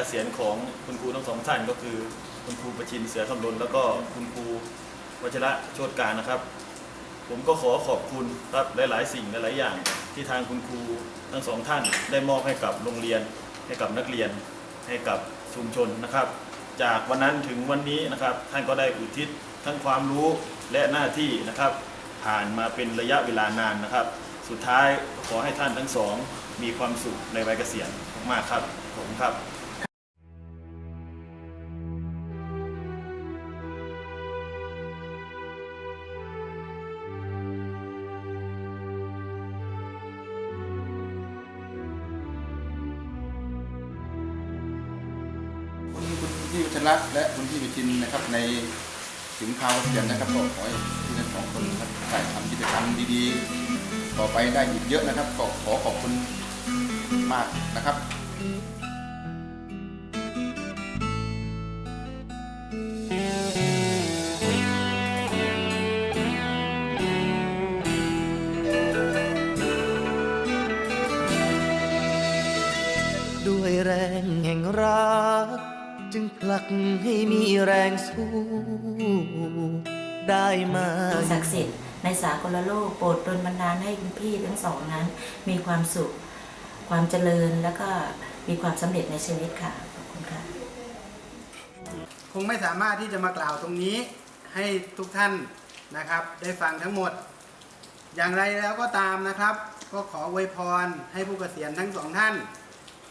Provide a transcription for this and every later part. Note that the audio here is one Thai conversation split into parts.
กเกษียณของคุณครูทั้งสองท่านก็คือ คุณครูประชินเสือคำลนแล้วก็คุณครูวชระโชติการนะครับ ผมก็ขอขอบคุณครับหลาย ๆ สิ่งหลาย ๆ อย่าง ที่ทางคุณครูทั้งสองท่าน ได้มอบให้กับโรงเรียน ให้กับนักเรียน ให้กับชุมชนนะครับ จากวันนั้นถึงวันนี้นะครับ ท่านก็ได้อุทิศทั้งความรู้และหน้าที่นะครับ ผ่านมาเป็นระยะเวลานานนะครับ สุดท้ายขอให้ท่านทั้งสองมีความสุขในวัยเกษียณมากครับผมครับ พี่วัชระและคุณพี่วิจินนะครับ ในถึงคราวเกษียณนะครับก็ขอให้ที่ทั้งสองคนนะครับได้ทำกิจกรรมดีๆ ต่อไปได้อีกเยอะนะครับก็ขอขอบคุณมากนะครับด้วยแรงแห่งรัก จึงผลักให้มีแรงสู้ ได้มาศักดิ์สิทธิ์ในสากลโลกโปรดดลบันดาลให้คุณพี่ทั้งสองนั้น มีความสุข ความเจริญแล้วก็มีความสำเร็จในชีวิตค่ะขอบคุณค่ะคงไม่สามารถที่จะมากล่าวตรงนี้ให้ทุกท่านนะครับ ได้ฟังทั้งหมด อย่างไรแล้วก็ตามนะครับ ก็ขออวยพรให้ผู้เกษียณทั้งสองท่าน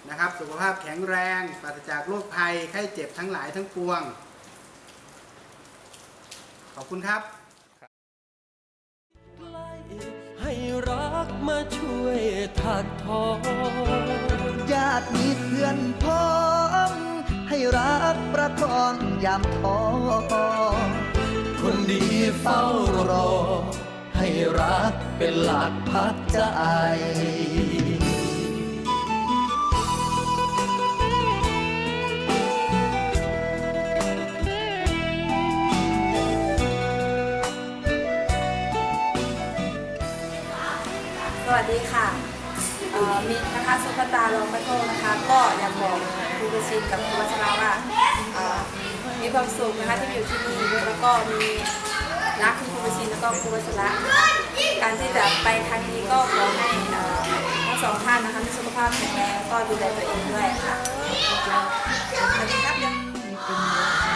นะครับ สุขภาพแข็งแรงปราศจากโรคภัยไข้เจ็บทั้งหลายทั้งปวง ขอบคุณครับให้รักมาช่วยถักทอญาติมีเพื่อนพ้องให้รักประคองยามท้อคนดีเฝ้ารอ ให้รักเป็นหลักพักใจ วัสดีค่ะมิตรนะคะสุภตาลองประโทษนะคะ ก็อยากบอกครูประชินกับครูวัชราว่ามีความสุขนะคะที่อยู่ที่นี่แล้วก็มีรักคุณครูประชินแล้วก็ครูวัชระการที่จะไปครั้งนี้ก็ขอให้ทั้งสองท่านนะคะมีสุขภาพแข็งแรงแล้วก็ดูแลตัวเองด้วยค่ะสวัสดีครับ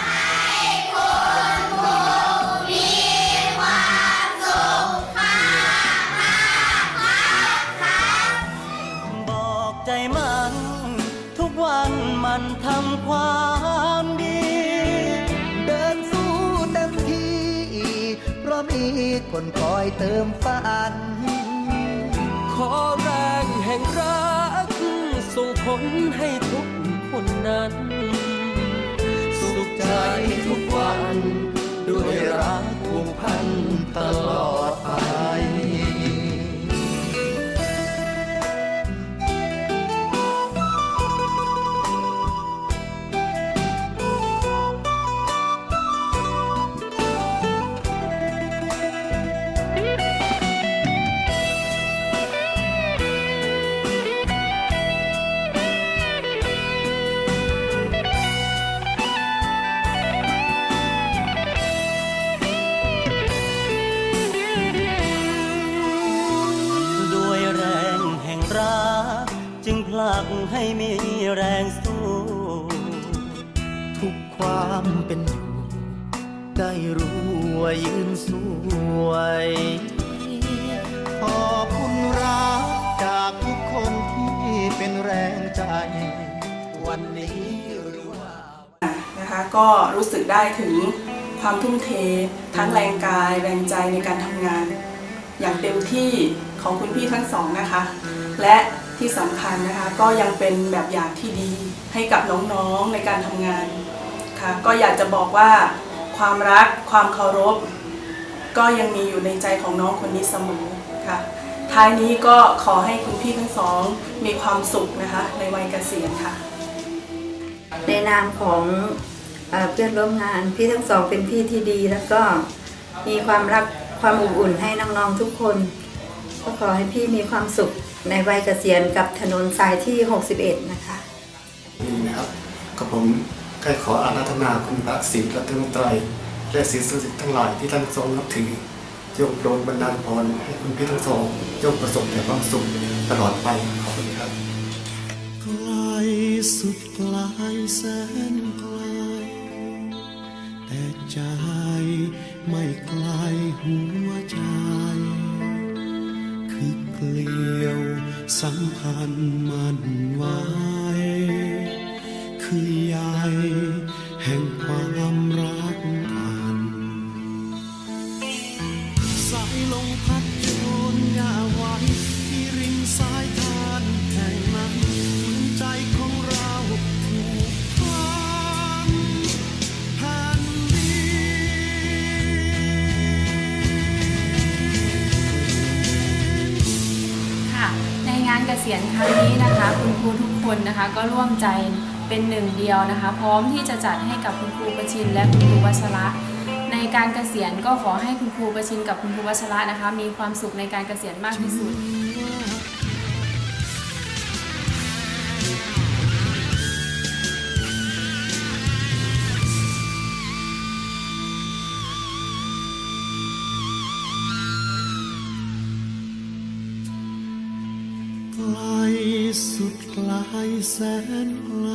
ันทำความดี เดินสู้เต็มที่ เพราะมีคนคอยเติมฝัน ขอแรงแห่งรักส่งผลให้ทุกคนนั้น มีแรงสู้ ทุกความเป็นอยู่ ได้รู้ว่ายืนสวย ขอบคุณรักจากทุกคนที่เป็นแรงใจ วันนี้รู้ว่านะคะก็รู้สึกได้ถึงความทุ่มเท ทั้งแรงกายแรงใจในการทำงาน อย่างเต็มที่ ของคุณพี่ทั้งสองนะคะ และที่สำคัญนะคะก็ยังเป็นแบบอย่างที่ดีให้กับน้องๆในการทำงานค่ะก็อยากจะบอกว่าความรักความเคารพ ก็ยังมีอยู่ในใจของน้องคนนี้เสมอค่ะท้ายนี้ก็ขอให้คุณพี่ทั้งสอง มีความสุขนะคะ ในวัยเกษียณค่ะ ในนามของเอ่อเพื่อนร่วมงานพี่ทั้งสองเป็นพี่ที่ดี แล้วก็มีความรักความอบอุ่นให้น้องๆทุกคน ก็ขอให้พี่มีความสุขในวัยเกษียณกับถนนสายที่ 61 นะคะที่นะครับกับผมก็ขออาราธนาคุณพระศรีรัตนตรัยและศิษย์สิทธิ์ทั้งหลายที่ท่านทรงนับถือจงโปรดบันดาลพรให้คุณพี่ทั้งสองจงประสบแต่ความสุขตลอดไปขอบคุณครับไกลสุดไกลแสนไกลแต่ใจไม่ไกลหัวใจคือ เลียวสัมพันธ์มันไว้ คือใย ษียณครั้งนี้นะคะ คุณครูทุกคนนะคะก็ร่วมใจเป็นหนึ่งเดียวนะคะ พร้อมที่จะจัดให้กับคุณครูประชินและคุณครูวัชระในการเกษียณก็ขอให้คุณครูประชินกับคุณครูวัชระนะคะ มีความสุขในการเกษียณมากที่สุด ลสุดไกลแสนไกล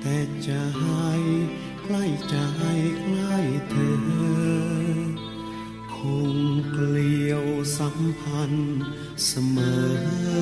แต่ใจใกล้ใจใกล้เธอ คงเกลียวสัมพันธ์เสมอ